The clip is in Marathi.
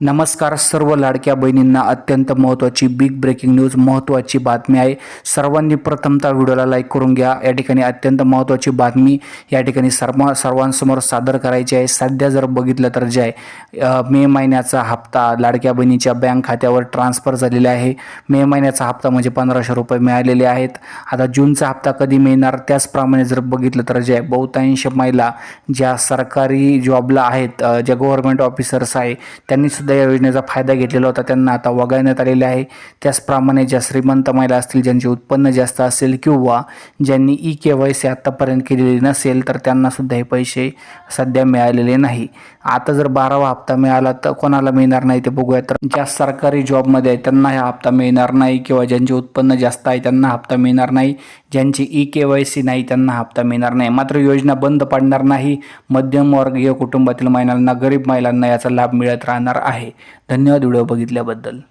नमस्कार सर्व लाडक्या बहिणींना अत्यंत महत्त्वाची बिग ब्रेकिंग न्यूज महत्त्वाची बातमी आहे. सर्वांनी प्रथमतः व्हिडिओला लाईक करून घ्या. या ठिकाणी अत्यंत महत्त्वाची बातमी या ठिकाणी सर्व सर्वांसमोर सादर करायची आहे. सध्या जर बघितलं तर जे आहे मे महिन्याचा हप्ता लाडक्या बहिणीच्या बँक खात्यावर ट्रान्स्फर झालेला आहे. मे महिन्याचा हप्ता म्हणजे पंधराशे रुपये मिळालेले आहेत. आता जूनचा हप्ता कधी मिळणार त्याचप्रमाणे जर बघितलं तर जे आहे बहुतांश महिला ज्या सरकारी जॉबला आहेत ज्या गव्हर्मेंट ऑफिसर्स आहे त्यांनी सुद्धा या योजनेचा फायदा घेतलेला होता. त्यांना आता वगळण्यात आलेले आहे. त्याचप्रमाणे ज्या श्रीमंत महिला असतील ज्यांचे उत्पन्न जास्त असेल किंवा ज्यांनी ई के वाय सी आत्तापर्यंत केलेली नसेल तर त्यांनासुद्धा हे पैसे सध्या मिळालेले नाही. आता जर बारावा हप्ता मिळाला तर कोणाला मिळणार नाही ते बघूया. तर ज्या सरकारी जॉबमध्ये आहे त्यांना हा हप्ता मिळणार नाही किंवा ज्यांचे उत्पन्न जास्त आहे त्यांना हप्ता मिळणार नाही. ज्यांची ई के वाय सी नाही त्यांना हप्ता मिळणार नाही. मात्र योजना बंद पडणार नाही. मध्यमवर्गीय कुटुंबातील महिलांना गरीब महिलांना याचा लाभ मिळत राहणार आहे. धन्यवाद व्हिडिओ बघितल्याबद्दल.